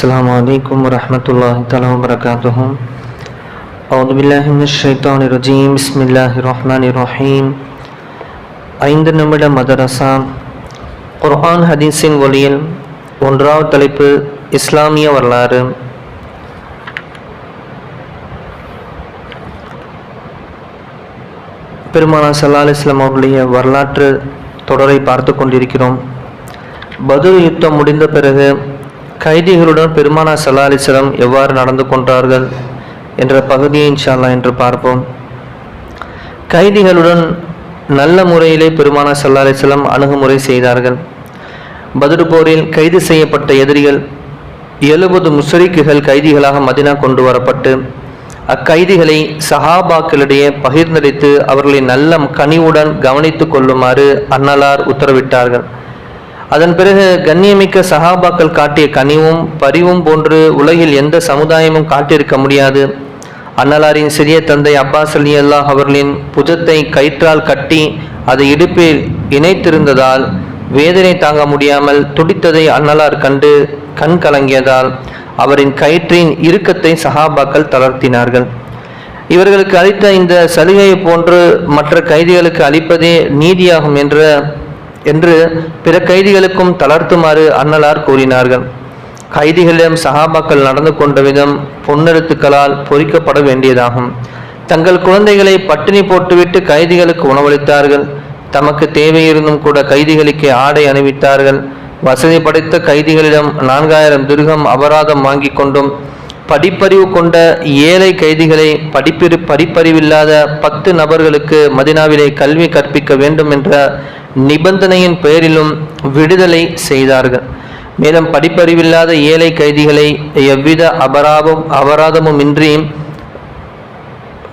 السلام عليكم ورحمة الله تعالى وبركاته أعوذ بالله من الشيطان الرجيم بسم الله الرحمن الرحيم ஐந்து நிமிட மதரசா குர்ஆன் ஹதீஸின் ஒளியில் ஒன்றாவது தலைப்பு இஸ்லாமிய வரலாறு பெருமானா சல்லா அலிஸ்லாம் அவர்களுடைய வரலாற்று தொடரை பார்த்து கொண்டிருக்கிறோம் பதுர் யுத்தம் முடிந்த பிறகு கைதிகளுடன் பெருமானா சல்லா அலிஸ்லாம் எவ்வாறு நடந்து கொண்டார்கள் என்ற பகுதியை இன்ஷால்லா என்று பார்ப்போம். கைதிகளுடன் நல்ல முறையிலே பெருமானா சல்லா அலிஸ்லாம் அணுகுமுறை செய்தார்கள். பதுர் போரில் கைது செய்யப்பட்ட எதிரிகள் எழுபது முஸ்ரிக்குகள் கைதிகளாக மதினா கொண்டு வரப்பட்டு அக்கைதிகளை சஹாபாக்களிடையே பகிர்ந்தளித்து அவர்களை நல்ல கனிவுடன் கவனித்து கொள்ளுமாறு அன்னலார் உத்தரவிட்டார்கள். அதன் பிறகு கண்ணியமிக்க சஹாபாக்கள் காட்டிய கனிவும் பரிவும் போன்று உலகில் எந்த சமுதாயமும் காட்டியிருக்க முடியாது. அன்னலாரின் சிறிய தந்தை அப்பாஸ் அலி அல்லாஹ் அவர்களின் புஜத்தை கயிற்றால் கட்டி அதை இடுப்பில் இணைத்திருந்ததால் வேதனை தாங்க முடியாமல் துடித்ததை அன்னலார் கண்டு கண் கலங்கியதால் அவரின் கயிற்றின் இறுக்கத்தை சஹாபாக்கள் தளர்த்தினார்கள். இவர்களுக்கு அளித்த இந்த சலுகையை போன்று மற்ற கைதிகளுக்கு அளிப்பதே நீதியாகும் என்ற என்று பிற கைதிகளுக்கும் தளர்த்துமாறு அன்னலார் கூறினார்கள். கைதிகளிடம் சகாபாக்கள் நடந்து கொண்ட விதம் பொன்னெழுத்துக்களால் பொறிக்கப்பட வேண்டியதாகும். தங்கள் குழந்தைகளை பட்டினி போட்டுவிட்டு கைதிகளுக்கு உணவளித்தார்கள். தமக்கு தேவையிருந்தும் கூட கைதிகளுக்கு ஆடை அணிவித்தார்கள். வசதி படைத்த கைதிகளிடம் நான்காயிரம் துருகம் அபராதம் வாங்கி கொண்டும் படிப்பறிவு கொண்ட ஏழை கைதிகளை படிப்பிரு படிப்பறிவில்லாத பத்து நபர்களுக்கு மதினாவிலே கல்வி கற்பிக்க வேண்டும் என்ற நிபந்தனையின் பெயரிலும் விடுதலை செய்தார்கள். மேலும் படிப்பறிவில்லாத ஏழை கைதிகளை எவ்வித அபராதம் அபராதமும் இன்றி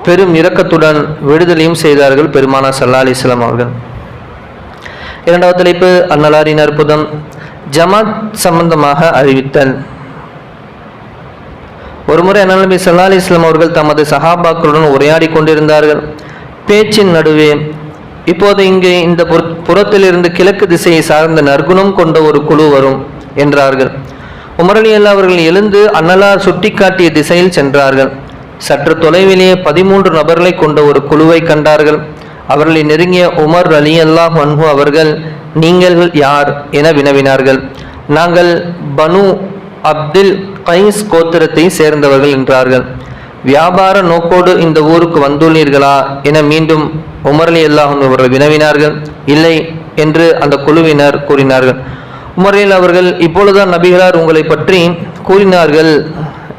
பெரும் இரக்கத்துடன் விடுதலையும் செய்தார்கள் பெருமானா சல்லா அலிஸ்லாம் அவர்கள். இரண்டாவது தலைப்பு அன்னலாரின் அற்புதம். ஜமாத் சம்பந்தமாக அறிவித்தல். ஒருமுறை அண்ணல் நபி சல்லா அலி இஸ்லாம் அவர்கள் தமது சஹாபாக்களுடன் உரையாடி கொண்டிருந்தார்கள். பேச்சின் நடுவே இப்போது இங்கே இந்த புறத்திலிருந்து கிழக்கு திசையை சார்ந்த நற்குணம் கொண்ட ஒரு குழு வரும் என்றார்கள். உமரலி அல்லா அவர்கள் எழுந்து அன்னலார் சுட்டிக்காட்டிய திசையில் சென்றார்கள். சற்று தொலைவிலேயே பதிமூன்று நபர்களை கொண்ட ஒரு குழுவை கண்டார்கள். அவர்களை நெருங்கிய உமர் அலி அல்லாஹ் மன்ஹு அவர்கள் நீங்கள் யார்? என வினவினார்கள். நாங்கள் பனு அப்துல் கைஸ் கோத்திரத்தை சேர்ந்தவர்கள் என்றார்கள். வியாபார நோக்கோடு இந்த ஊருக்கு வந்துள்ளீர்களா? என மீண்டும் உமர் அலி அவர்கள் வினவினார்கள். இல்லை என்று அந்த குழுவினர் கூறினார்கள். உமரில் அவர்கள் இப்பொழுதுதான் நபிகளார் உங்களை பற்றி கூறினார்கள்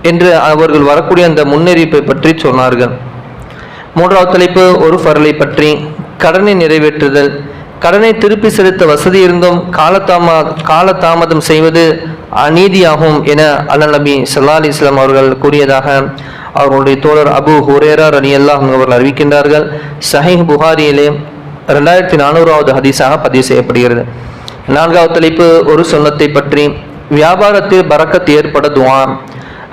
என்று அவர்கள் வரக்கூடிய அந்த முன்னறிவிப்பை பற்றி சொன்னார்கள். மூன்றாவது தலைப்பு ஒரு ஃபரலை பற்றி கடனை நிறைவேற்றுதல். கடனை திருப்பி செலுத்த வசதி இருந்தும் காலதாமா காலதாமதம் செய்வது அநீதியாகும் என அல்ல நபி சல்லா அலி இஸ்லாம் அவர்கள் கூறியதாக அவர்களுடைய தோழர் அபு ஹுரேரா அலி அல்லாஹ் அவர்கள் அறிவிக்கின்றார்கள். சஹிஹ் புகாரியிலே ரெண்டாயிரத்தி நானூறாவது ஹதீஸாக பதிவு செய்யப்படுகிறது. நான்காவது தலைப்பு ஒரு சொன்னத்தை பற்றி. வியாபாரத்தில் பறக்கத்து ஏற்பட துவா.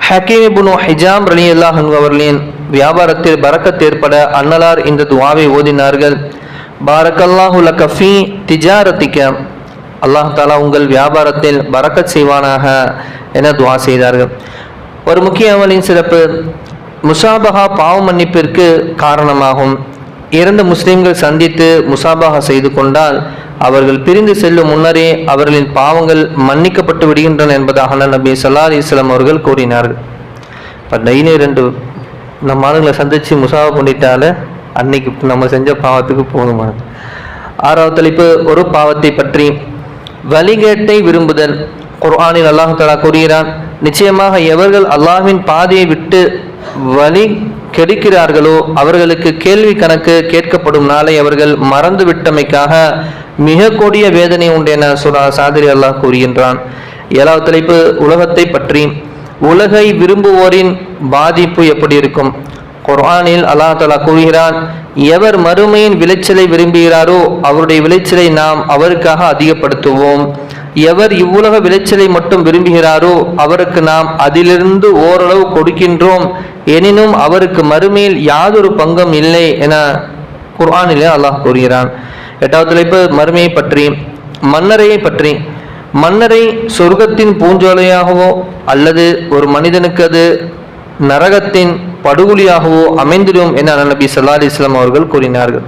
ஹக்கீம் புனு ஹிஜாம் ரலி அல்லாஹ் அவர்களின் வியாபாரத்தில் பறக்கத்து ஏற்பட அன்னலார் இந்த துவாவை ஓதினார்கள். பாரக்கல்லாஹு லக திஜாரத்திக்க அல்லாஹ் தாலா உங்கள் வியாபாரத்தில் பறக்கத் செய்வானாக என துவா செய்தார்கள். ஒரு முக்கிய அமலின் சிறப்பு முசாபஹா பாவ மன்னிப்பிற்கு காரணமாகும். இரண்டு முஸ்லிம்கள் சந்தித்து முசாபஹா செய்து கொண்டால் அவர்கள் பிரிந்து செல்லும் முன்னரே அவர்களின் பாவங்கள் மன்னிக்கப்பட்டு விடுகின்றன என்பதாக நபி சல்லா அலிஸ்லாம் அவர்கள் கூறினார்கள். இப்போ டெய்லி ரெண்டு நம்ம ஆளுங்களை சந்தித்து முசாபா பண்ணிட்டாலே அன்னைக்கு நம்ம செஞ்ச பாவத்துக்கு போதுமானது ஆறாவது தலைப்பு ஒரு பாவத்தை பற்றி. வழிகேட்டை விரும்புதல். குர்ஆனில் அல்லாஹு தலா கூறுகிறான் நிச்சயமாக எவர்கள் அல்லாஹின் பாதையை விட்டு வழி கெடுக்கிறார்களோ அவர்களுக்கு கேள்வி கணக்கு கேட்கப்படும் நாளை அவர்கள் மறந்து விட்டமைக்காக மிக கொடிய வேதனை உண்டு என சுரா சாதிரி அல்லாஹ் கூறுகின்றான். ஏழாவது தலைப்பு உலகத்தை பற்றி. உலகை விரும்புவோரின் பாதிப்பு எப்படி இருக்கும்? குர்ஆனில் அல்லாஹ் தாலா கூறுகிறான் எவர் மறுமையின் விளைச்சலை விரும்புகிறாரோ அவருடைய விளைச்சலை நாம் அவருக்காக அதிகப்படுத்துவோம். எவர் இவ்வுலக விளைச்சலை மட்டும் விரும்புகிறாரோ அவருக்கு நாம் அதிலிருந்து ஓரளவு கொடுக்கின்றோம். எனினும் அவருக்கு மறுமையில் யாதொரு பங்கும் இல்லை என குர்ஆனிலே அல்லாஹ் கூறுகிறான். எட்டாவது தலைப்பு மறுமையை பற்றி. மன்னரையை பற்றி. மன்னரை சொர்க்கத்தின் பூஞ்சோலையாகவோ அல்லது ஒரு மனிதனுக்கு அது நரகத்தின் படுகொலியாகவோ அமைந்திடும் என நபி சல்லா அலிஸ்லாம் அவர்கள் கூறினார்கள்.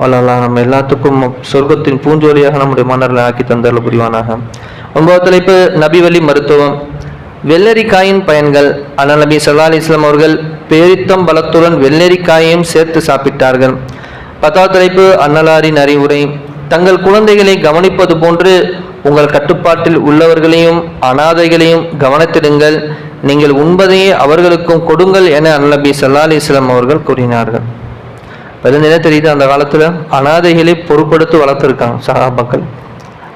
வல்லல்லாஹ் நம்ம எல்லாத்துக்கும் சொர்க்கத்தின் பூஞ்சோலியாக நம்முடைய மன்னர்களை ஆக்கி தந்தரல் புரிவானாக. ஒன்பது தலைப்பு நபி வழி மருத்துவம். வெள்ளரிக்காயின் பயன்கள். அண்ணல் நபி சல்லா அலிஸ்லாம் அவர்கள் பேரித்தம் பலத்துடன் வெள்ளரிக்காயையும் சேர்த்து சாப்பிட்டார்கள். பத்தாவது தலைப்பு அன்னலாரின் அறிவுரை. தங்கள் குழந்தைகளை கவனிப்பது போன்று உங்கள் கட்டுப்பாட்டில் உள்ளவர்களையும் அனாதைகளையும் கவனத்திடுங்கள். நீங்கள் உண்பதையே அவர்களுக்கும் கொடுங்கள் என அன்னபி சல்லா அலிஸ்லாம் அவர்கள் கூறினார்கள். பதில் என்ன தெரியுது? அந்த காலத்தில் அனாதைகளை பொறுப்படுத்தி வளர்த்துருக்காங்க சகாபாக்கள்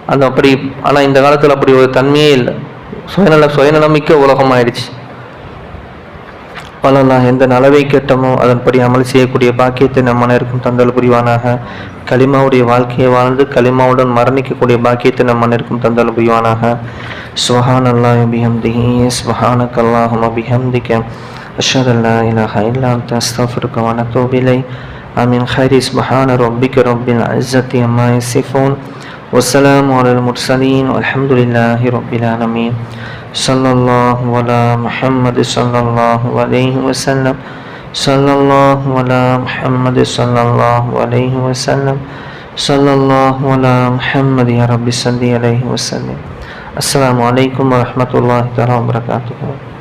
அந்த அப்படி ஆனால் இந்த காலத்தில் அப்படி ஒரு தன்மையே இல்லை. சுயநல சுயநலமிக்க உலகம் ஆயிடுச்சு. பலலாம் எந்த நலவை கேட்டமோ அதன்படி அமல் செய்யக்கூடிய பாக்கியத்தை நம் மனதிற்கும் தந்தல் புரிவானாக களிமாவுடைய வாழ்க்கையை வாழ்ந்து களிமாவுடன் மரணிக்கக்கூடிய பாக்கியத்தை நம் மனதிற்கும் தந்தல் புரிவானாக சுஹான் அல்லாஹ் பிஹம்திஹி சுஹானக் அல்லாஹும் பிஹம்திக أشهد أن لا إله إلا أنت أستغفرك وأتوب إليك آمين خير سبحان ربك رب العزة عما يصفون والسلام على المرسلين والحمد لله رب العالمين صلى الله على محمد صلى الله عليه وسلم. صلى الله على محمد صلى الله عليه وسلم. صلى الله على محمد يا رب صل عليه وسلم. السلام عليكم ورحمة الله تعالى وبركاته.